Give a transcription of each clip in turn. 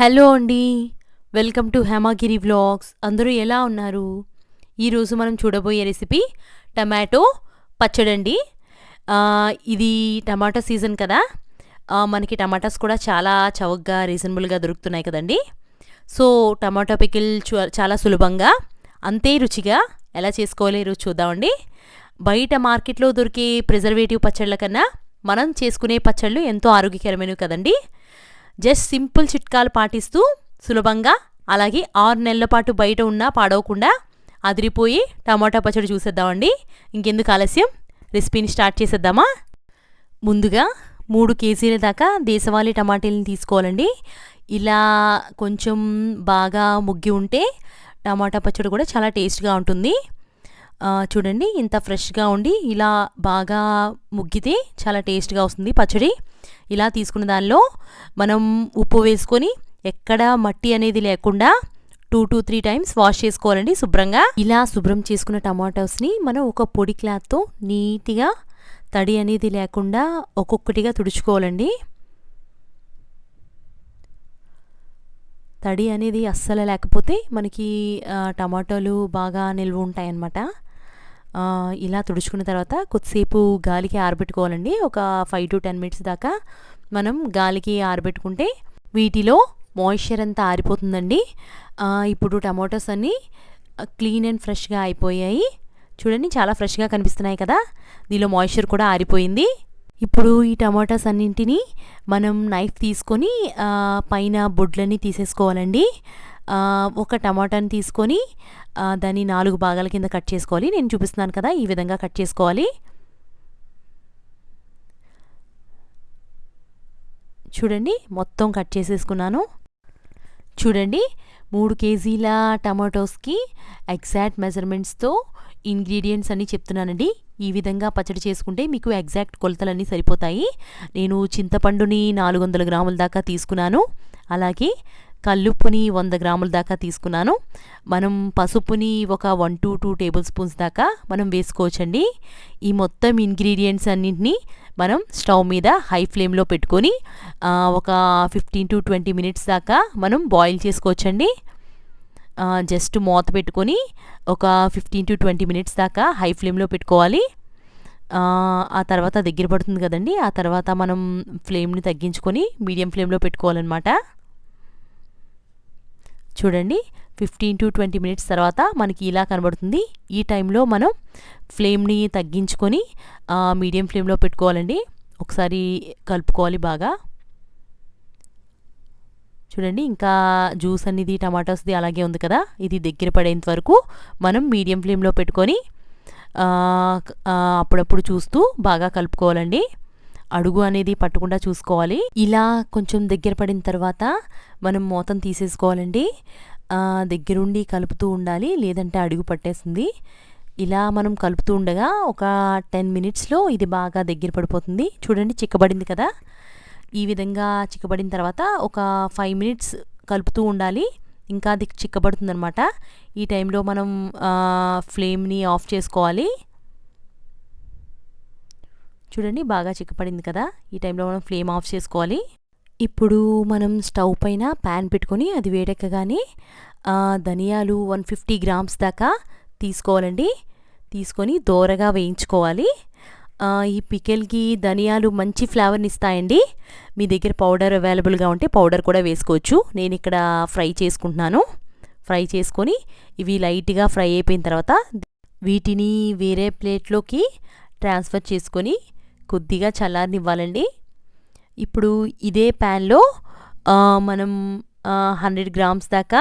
Hello అండి. Welcome to Hemagiri vlogs. అందరూ ఎలా ఉన్నారు? ఈరోజు మనం చూడబోయే రెసిపీ టమాటో పచ్చడి అండి ఇది టమాటా సీజన్ కదా. మనకి టమాటాస్ కూడా చాలా చౌకగా రీజనబుల్గా దొరుకుతున్నాయి కదండి. సో టమాటా పికిల్ చాలా సులభంగా అంతే రుచిగా ఎలా చేసుకోవాలి ఈరోజు చూద్దామండి. బయట మార్కెట్లో దొరికే ప్రిజర్వేటివ్ పచ్చళ్ళ కన్నా మనం చేసుకునే పచ్చళ్ళు ఎంతో ఆరోగ్యకరమైనవి కదండీ. జస్ట్ సింపుల్ చిట్కాలు పాటిస్తూ సులభంగా అలాగే ఆరు నెలల పాటు బయట ఉన్నా పాడవకుండా అదిరిపోయి టమాటా పచ్చడి చూసేద్దామండి. ఇంకెందుకు ఆలస్యం? రెసిపీని స్టార్ట్ చేసేద్దామా? ముందుగా మూడు కేజీల దాకా దేశవాళీ టమాటీలను తీసుకోవాలండి. ఇలా కొంచెం బాగా ముగ్గి ఉంటే టమాటా పచ్చడి కూడా చాలా టేస్ట్గా ఉంటుంది. చూడండి ఇంత ఫ్రెష్గా ఉండి ఇలా బాగా ముగ్గితే చాలా టేస్ట్గా వస్తుంది పచ్చడి. ఇలా తీసుకున్న దానిలో మనం ఉప్పు వేసుకొని ఎక్కడ మట్టి అనేది లేకుండా two to three times wash చేసుకోవాలండి శుభ్రంగా. ఇలా శుభ్రం చేసుకున్న టమాటోస్ని మనం ఒక పొడి క్లాత్తో నీట్గా తడి అనేది లేకుండా ఒక్కొక్కటిగా తుడుచుకోవాలండి. తడి అనేది అస్సలు లేకపోతే మనకి టమాటోలు బాగా నిల్వ ఉంటాయన్నమాట. ఇలా తుడుచుకున్న తర్వాత కొద్దిసేపు గాలికి ఆరబెట్టుకోవాలండి. ఒక ఫైవ్ టు టెన్ మినిట్స్ దాకా మనం గాలికి ఆరబెట్టుకుంటే వీటిలో మాయిశ్చర్ అంతా ఆరిపోతుందండి. ఇప్పుడు టమాటోస్ అన్నీ క్లీన్ అండ్ ఫ్రెష్గా అయిపోయాయి. చూడండి చాలా ఫ్రెష్గా కనిపిస్తున్నాయి కదా. దీనిలో మాయిశ్చర్ కూడా ఆరిపోయింది. ఇప్పుడు ఈ టమాటాస్ అన్నింటినీ మనం నైఫ్ తీసుకొని పైన బొడ్లన్నీ తీసేసుకోవాలండి. ఒక టమాటాని తీసుకొని దాన్ని నాలుగు భాగాల కింద కట్ చేసుకోవాలి. నేను చూపిస్తున్నాను కదా ఈ విధంగా కట్ చేసుకోవాలి. చూడండి మొత్తం కట్ చేసేసుకున్నాను. చూడండి మూడు కేజీల టమాటోస్కి ఎగ్జాక్ట్ మెజర్మెంట్స్తో ఇంగ్రీడియంట్స్ అన్నీ చెప్తున్నానండి. ఈ విధంగా పచ్చడి చేసుకుంటే మీకు ఎగ్జాక్ట్ కొలతలన్నీ సరిపోతాయి. నేను చింతపండుని నాలుగు వందల గ్రాముల దాకా తీసుకున్నాను. అలాగే కల్లుప్పుని వంద గ్రాముల దాకా తీసుకున్నాను. మనం పసుపుని ఒక one to two tablespoons దాకా మనం వేసుకోవచ్చండి. ఈ మొత్తం ఇంగ్రీడియంట్స్ అన్నింటినీ మనం స్టవ్ మీద హై ఫ్లేమ్లో పెట్టుకొని ఒక ఫిఫ్టీన్ టు ట్వంటీ మినిట్స్ దాకా మనం బాయిల్ చేసుకోవచ్చండి. జస్ట్ మూత పెట్టుకొని ఒక ఫిఫ్టీన్ టు ట్వంటీ మినిట్స్ దాకా హై ఫ్లేమ్లో పెట్టుకోవాలి. ఆ తర్వాత దగ్గర పడుతుంది కదండి. ఆ తర్వాత మనం ఫ్లేమ్ని తగ్గించుకొని మీడియం ఫ్లేమ్లో పెట్టుకోవాలన్నమాట. చూడండి ఫిఫ్టీన్ టు ట్వంటీ మినిట్స్ తర్వాత మనకి ఇలా కనబడుతుంది. ఈ టైంలో మనం ఫ్లేమ్ని తగ్గించుకొని మీడియం ఫ్లేమ్లో పెట్టుకోవాలండి. ఒకసారి కలుపుకోవాలి బాగా. చూడండి ఇంకా జ్యూస్ అనేది టమాటోస్ది అలాగే ఉంది కదా? ఇది దగ్గర పడేంత వరకు మనం మీడియం ఫ్లేమ్లో పెట్టుకొని అప్పుడప్పుడు చూస్తూ బాగా కలుపుకోవాలండి. అడుగు అనేది పట్టకుండా చూసుకోవాలి. ఇలా కొంచెం దగ్గర పడిన తర్వాత మనం మూతను తీసేసుకోవాలండి. దగ్గరుండి కలుపుతూ ఉండాలి లేదంటే అడుగు పట్టేస్తుంది. ఇలా మనం కలుపుతూ ఉండగా ఒక టెన్ మినిట్స్లో ఇది బాగా దగ్గర పడిపోతుంది. చూడండి చిక్కబడింది కదా. ఈ విధంగా చిక్కబడిన తర్వాత ఒక ఫైవ్ మినిట్స్ కలుపుతూ ఉండాలి. ఇంకా అది చిక్కబడుతుందనమాట ఈ టైంలో మనం ఫ్లేమ్ని ఆఫ్ చేసుకోవాలి. చూడండి బాగా చిక్కపడింది కదా. ఈ టైంలో మనం ఫ్లేమ్ ఆఫ్ చేసుకోవాలి. ఇప్పుడు మనం స్టవ్ పైన ప్యాన్ పెట్టుకొని అది వేడెక్కగానే ధనియాలు వన్ ఫిఫ్టీ గ్రామ్స్ దాకా తీసుకోవాలండి. తీసుకొని దోరగా వేయించుకోవాలి. ఈ పికెల్కి ధనియాలు మంచి ఫ్లేవర్ని ఇస్తాయండి. మీ దగ్గర పౌడర్ అవైలబుల్గా ఉంటే పౌడర్ కూడా వేసుకోవచ్చు. నేను ఇక్కడ ఫ్రై చేసుకుంటున్నాను. ఫ్రై చేసుకొని ఇవి లైట్గా ఫ్రై అయిపోయిన తర్వాత వీటిని వేరే ప్లేట్లోకి ట్రాన్స్ఫర్ చేసుకొని కొద్దిగా చల్లారనివ్వాలండి. ఇప్పుడు ఇదే ప్యాన్లో మనం హండ్రెడ్ గ్రామ్స్ దాకా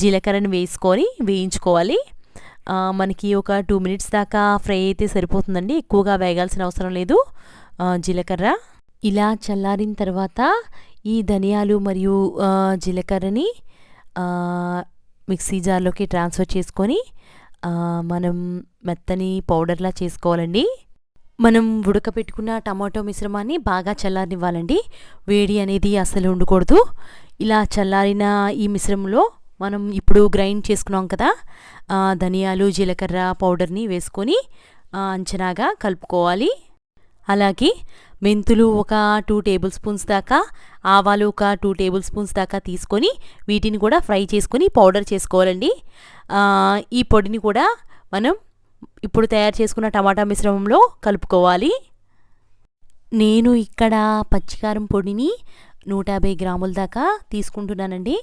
జీలకర్రని వేసుకొని వేయించుకోవాలి. మనకి ఒక టూ మినిట్స్ దాకా ఫ్రై అయితే సరిపోతుందండి. ఎక్కువగా వేగాల్సిన అవసరం లేదు. జీలకర్ర. ఇలా చల్లారిన తర్వాత ఈ ధనియాలు మరియు జీలకర్రని మిక్సీ జార్లోకి ట్రాన్స్ఫర్ చేసుకొని మనం మెత్తని పౌడర్లా చేసుకోవాలండి. మనం ఉడకపెట్టుకున్న టమాటో మిశ్రమాన్ని బాగా చల్లారనివ్వాలండి. వేడి అనేది అసలు ఉండకూడదు. ఇలా చల్లారిన ఈ మిశ్రమంలో మనం ఇప్పుడు గ్రైండ్ చేసుకున్నాం కదా ధనియాలు జీలకర్ర పౌడర్ని వేసుకొని అంచనాగా కలుపుకోవాలి. అలాగే మెంతులు ఒక టూ టేబుల్ స్పూన్స్ దాకా ఆవాలు ఒక టూ టేబుల్ స్పూన్స్ దాకా తీసుకొని వీటిని కూడా ఫ్రై చేసుకొని పౌడర్ చేసుకోవాలండి. ఈ పొడిని కూడా మనం ఇప్పుడు తయారు చేసుకున్న టమాటా మిశ్రమంలో కలుపుకోవాలి. నేను ఇక్కడ పచ్చికారం పొడిని నూట యాభై గ్రాముల దాకా తీసుకుంటున్నానండి.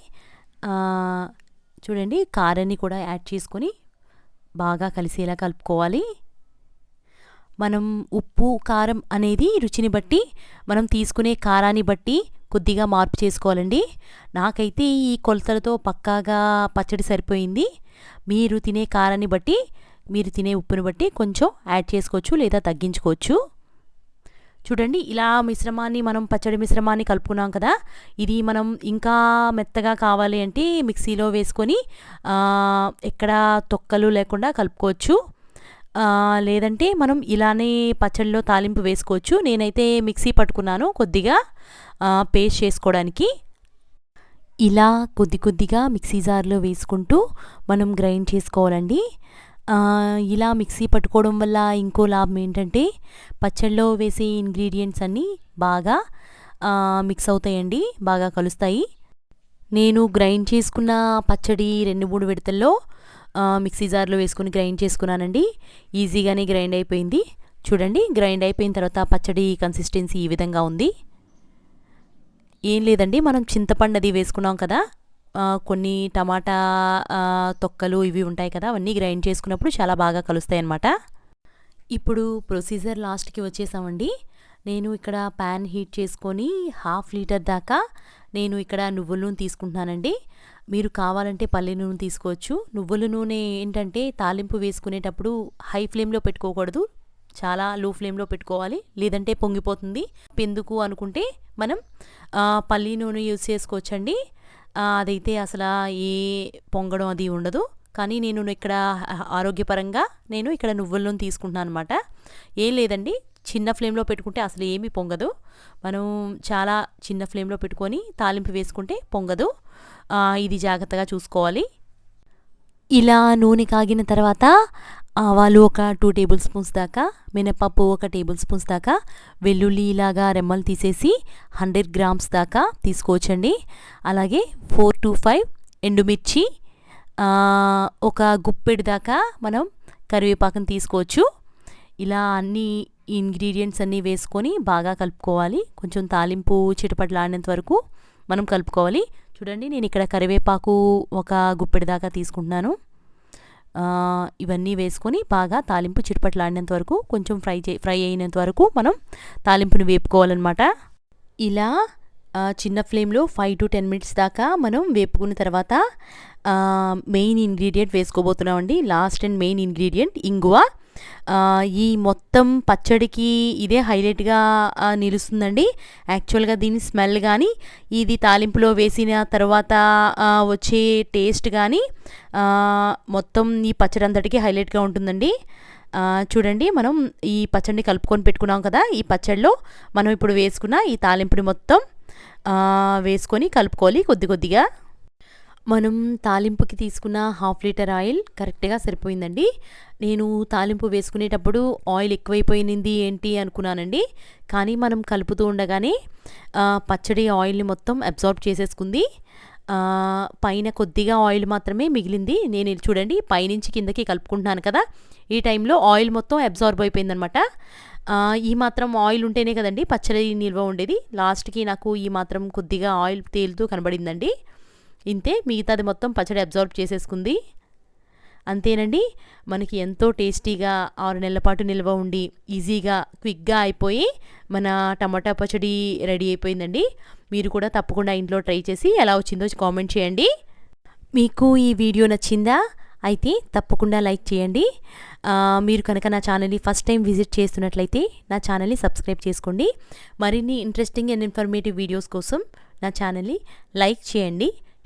చూడండి కారాన్ని కూడా యాడ్ చేసుకొని బాగా కలిసేలా కలుపుకోవాలి. మనం ఉప్పు కారం అనేది రుచిని బట్టి మనం తీసుకునే కారాన్ని బట్టి కొద్దిగా మార్పు చేసుకోవాలండి. నాకైతే ఈ కొలతలతో పక్కాగా పచ్చడి సరిపోయింది. మీరు తినే కారాన్ని బట్టి మీరు తినే ఉప్పుని బట్టి కొంచెం యాడ్ చేసుకోవచ్చు లేదా తగ్గించుకోవచ్చు. చూడండి ఇలా మిశ్రమాన్ని మనం పచ్చడి మిశ్రమాన్ని కలుపుకున్నాం కదా ఇది మనం ఇంకా మెత్తగా కావాలి అంటే మిక్సీలో వేసుకొని ఎక్కడ తొక్కలు లేకుండా కలుపుకోవచ్చు. లేదంటే మనం ఇలానే పచ్చడిలో తాలింపు వేసుకోవచ్చు. నేనైతే మిక్సీ పట్టుకున్నాను కొద్దిగా పేస్ట్ చేసుకోవడానికి. ఇలా కొద్ది కొద్దిగా మిక్సీ జార్లో వేసుకుంటూ మనం గ్రైండ్ చేసుకోవాలండి. ఇలా మిక్సీ పట్టుకోవడం వల్ల ఇంకో లాభం ఏంటంటే పచ్చళ్ళలో వేసే ఇంగ్రీడియంట్స్ అన్నీ బాగా మిక్స్ అవుతాయండి బాగా కలుస్తాయి. నేను గ్రైండ్ చేసుకున్న పచ్చడి రెండు మూడు విడతల్లో మిక్సీ జార్లో వేసుకుని గ్రైండ్ చేసుకున్నానండి. ఈజీగానే గ్రైండ్ అయిపోయింది. చూడండి గ్రైండ్ అయిపోయిన తర్వాత పచ్చడి కన్సిస్టెన్సీ ఈ విధంగా ఉంది. ఏం లేదండి మనం చింతపండు అది వేసుకున్నాం కదా కొన్ని టమాటా తొక్కలు ఇవి ఉంటాయి కదా అవన్నీ గ్రైండ్ చేసుకున్నప్పుడు చాలా బాగా కలుస్తాయి అన్నమాట. ఇప్పుడు ప్రొసీజర్ లాస్ట్కి వచ్చేసామండి. నేను ఇక్కడ ప్యాన్ హీట్ చేసుకొని హాఫ్ లీటర్ దాకా నేను ఇక్కడ నువ్వుల నూనె తీసుకుంటున్నానండి. మీరు కావాలంటే పల్లె నూనె తీసుకోవచ్చు. నువ్వుల నూనె ఏంటంటే తాలింపు వేసుకునేటప్పుడు హై ఫ్లేమ్లో పెట్టుకోకూడదు. చాలా లో ఫ్లేమ్లో పెట్టుకోవాలి. లేదంటే పొంగిపోతుంది. పెందుకు అనుకుంటే మనం పల్లి నూనె యూజ్ చేసుకోవచ్చండి. అదైతే అసలు ఏ పొంగడం అది ఉండదు. కానీ నేను ఇక్కడ ఆరోగ్యపరంగా నేను ఇక్కడ నువ్వుల నూనె తీసుకుంటున్నాను అనమాట ఏం లేదండి చిన్న ఫ్లేమ్లో పెట్టుకుంటే అసలు ఏమీ పొంగదు. మనం చాలా చిన్న ఫ్లేమ్లో పెట్టుకొని తాలింపు వేసుకుంటే పొంగదు. ఇది జాగ్రత్తగా చూసుకోవాలి. ఇలా నూనె కాగిన తర్వాత ఆవాలు ఒక టూ టేబుల్ స్పూన్స్ దాకా మినపప్పు ఒక టేబుల్ స్పూన్స్ దాకా వెల్లుల్లి ఇలాగా రెమ్మలు తీసేసి హండ్రెడ్ గ్రామ్స్ దాకా తీసుకోవచ్చండి. అలాగే ఫోర్ టు ఫైవ్ ఎండుమిర్చి ఒక గుప్పెడు దాకా మనం కరివేపాకుని తీసుకోవచ్చు. ఇలా అన్ని ఇంగ్రీడియంట్స్ అన్నీ వేసుకొని బాగా కలుపుకోవాలి. కొంచెం తాలింపు చిటపట్లాడినంత వరకు మనం కలుపుకోవాలి. చూడండి నేను ఇక్కడ కరివేపాకు ఒక గుప్పెడు దాకా తీసుకుంటున్నాను. ఇవన్నీ వేసుకొని బాగా తాలింపు చిరుపట్లాడినంత వరకు కొంచెం ఫ్రై చే ఫ్రై అయినంత వరకు మనం తాలింపుని వేపుకోవాలన్నమాట. ఇలా చిన్న ఫ్లేమ్లో ఫైవ్ టు టెన్ మినిట్స్ దాకా మనం వేపుకున్న తర్వాత మెయిన్ ఇంగ్రీడియంట్ వేసుకోబోతున్నామండి. లాస్ట్ అండ్ మెయిన్ ఇంగ్రీడియంట్ ఇంగువ. ఈ మొత్తం పచ్చడికి ఇదే హైలైట్గా నిలుస్తుందండి. యాక్చువల్గా దీని స్మెల్ కానీ ఇది తాలింపులో వేసిన తర్వాత వచ్చే టేస్ట్ కానీ మొత్తం ఈ పచ్చడి అంతటికి హైలైట్గా ఉంటుందండి. చూడండి మనం ఈ పచ్చడిని కలుపుకొని పెట్టుకున్నాం కదా ఈ పచ్చడిలో మనం ఇప్పుడు వేసుకున్న ఈ తాలింపుని మొత్తం వేసుకొని కలుపుకోవాలి కొద్ది కొద్దిగా. మనం తాలింపుకి తీసుకున్న హాఫ్ లీటర్ ఆయిల్ కరెక్ట్గా సరిపోయిందండి. నేను తాలింపు వేసుకునేటప్పుడు ఆయిల్ ఎక్కువైపోయింది ఏంటి అనుకున్నానండి. కానీ మనం కలుపుతూ ఉండగానే పచ్చడి ఆయిల్ని మొత్తం అబ్జార్బ్ చేసేసుకుంది. పైన కొద్దిగా ఆయిల్ మాత్రమే మిగిలింది. నేను చూడండి పైనుంచి కిందకి కలుపుకుంటున్నాను కదా. ఈ టైంలో ఆయిల్ మొత్తం అబ్జార్బ్ అయిపోయిందనమాట. ఈ మాత్రం ఆయిల్ ఉంటేనే కదండి పచ్చడి నిల్వ ఉండేది. లాస్ట్కి నాకు ఈ మాత్రం కొద్దిగా ఆయిల్ తేలుతూ కనబడిందండి. ఇంతే మిగతాది మొత్తం పచ్చడి అబ్జార్బ్ చేసేసుకుంది. అంతేనండి మనకి ఎంతో టేస్టీగా ఆరు నెలల పాటు నిల్వ ఉండి ఈజీగా క్విక్గా అయిపోయి మన టమాటా పచ్చడి రెడీ అయిపోయిందండి. మీరు కూడా తప్పకుండా ఇంట్లో ట్రై చేసి ఎలా వచ్చిందో కామెంట్ చేయండి. మీకు ఈ వీడియో నచ్చిందా? అయితే తప్పకుండా లైక్ చేయండి. మీరు కనుక నా ఛానల్ని ఫస్ట్ టైం విజిట్ చేస్తున్నట్లయితే నా ఛానల్ని సబ్స్క్రైబ్ చేసుకోండి. మరిన్ని ఇంట్రెస్టింగ్ అండ్ ఇన్ఫర్మేటివ్ వీడియోస్ కోసం నా ఛానల్ని లైక్ చేయండి.